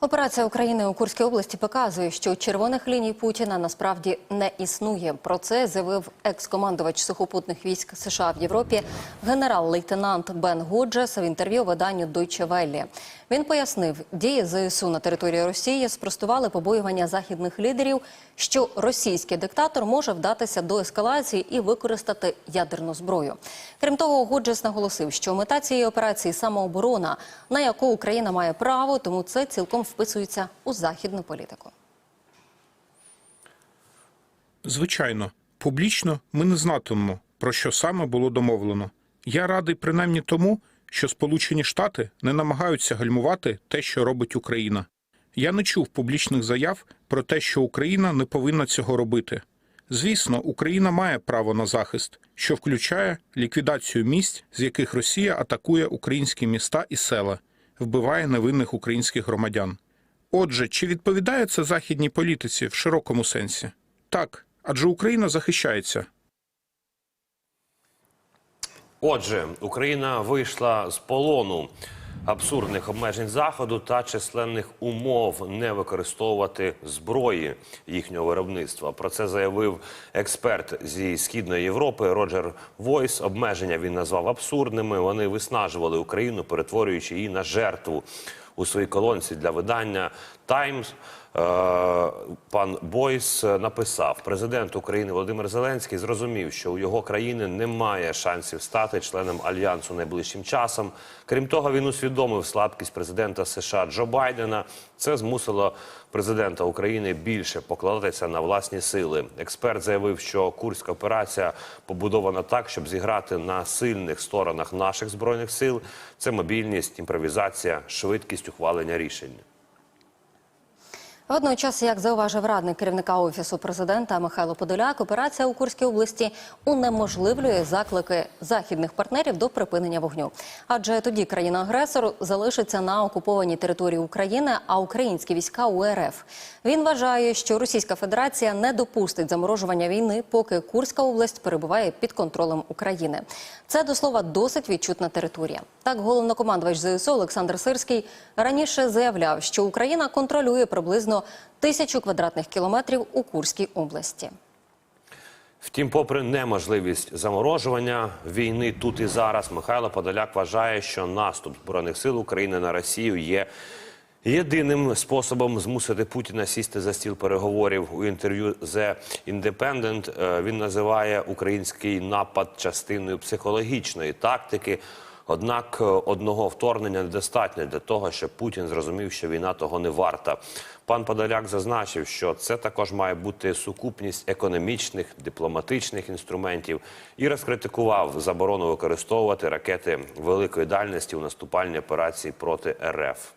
Операція України у Курській області показує, що червоних ліній Путіна насправді не існує. Про це заявив екс-командувач сухопутних військ США в Європі генерал-лейтенант Бен Годжес в інтерв'ю виданню Deutsche Welle. Він пояснив, дії ЗСУ на території Росії спростували побоювання західних лідерів, що російський диктатор може вдатися до ескалації і використати ядерну зброю. Крім того, Годжес наголосив, що мета цієї операції самооборона, на яку Україна має право, тому це цілком вписується у західну політику. Звичайно, публічно ми не знатимемо, про що саме було домовлено. Я радий принаймні тому, що Сполучені Штати не намагаються гальмувати те, що робить Україна. Я не чув публічних заяв про те, що Україна не повинна цього робити. Звісно, Україна має право на захист, що включає ліквідацію місць, з яких Росія атакує українські міста і села, вбиває невинних українських громадян. Отже, чи відповідає це західній політиці в широкому сенсі? Так, адже Україна захищається. Отже, Україна вийшла з полону абсурдних обмежень заходу та численних умов не використовувати зброї їхнього виробництва. Про це заявив експерт зі східної Європи Роджер Войс. Обмеження він назвав абсурдними. Вони виснажували Україну, перетворюючи її на жертву у своїй колонці для видання Таймс. Е, Пан Бойс написав: президент України Володимир Зеленський зрозумів, що у його країни немає шансів стати членом альянсу найближчим часом. Крім того, він усвідомив слабкість президента США Джо Байдена. Це змусило президента України більше покладатися на власні сили. Експерт заявив, що курська операція побудована так, щоб зіграти на сильних сторонах наших збройних сил. Це мобільність, імпровізація, швидкість ухвалення рішень. Водночас, як зауважив радник керівника офісу президента Михайло Подоляк, операція у Курській області унеможливлює заклики західних партнерів до припинення вогню. Адже тоді країна-агресор залишиться на окупованій території України, а українські війська у РФ. Він вважає, що Російська Федерація не допустить заморожування війни, поки Курська область перебуває під контролем України. Це до слова досить відчутна територія. Так, головнокомандувач ЗСУ Олександр Сирський раніше заявляв, що Україна контролює приблизно тисячу квадратних кілометрів у Курській області. Втім, попри неможливість заморожування війни тут і зараз, Михайло Подоляк вважає, що наступ збройних сил України на Росію є єдиним способом змусити Путіна сісти за стіл переговорів. У інтерв'ю The Independent е, він називає український напад частиною психологічної тактики. Однак е, одного вторгнення недостатньо для того, щоб Путін зрозумів, що війна того не варта. Пан Подоляк зазначив, що це також має бути сукупність економічних, дипломатичних інструментів і розкритикував заборону використовувати ракети великої дальності у наступальній операції проти РФ.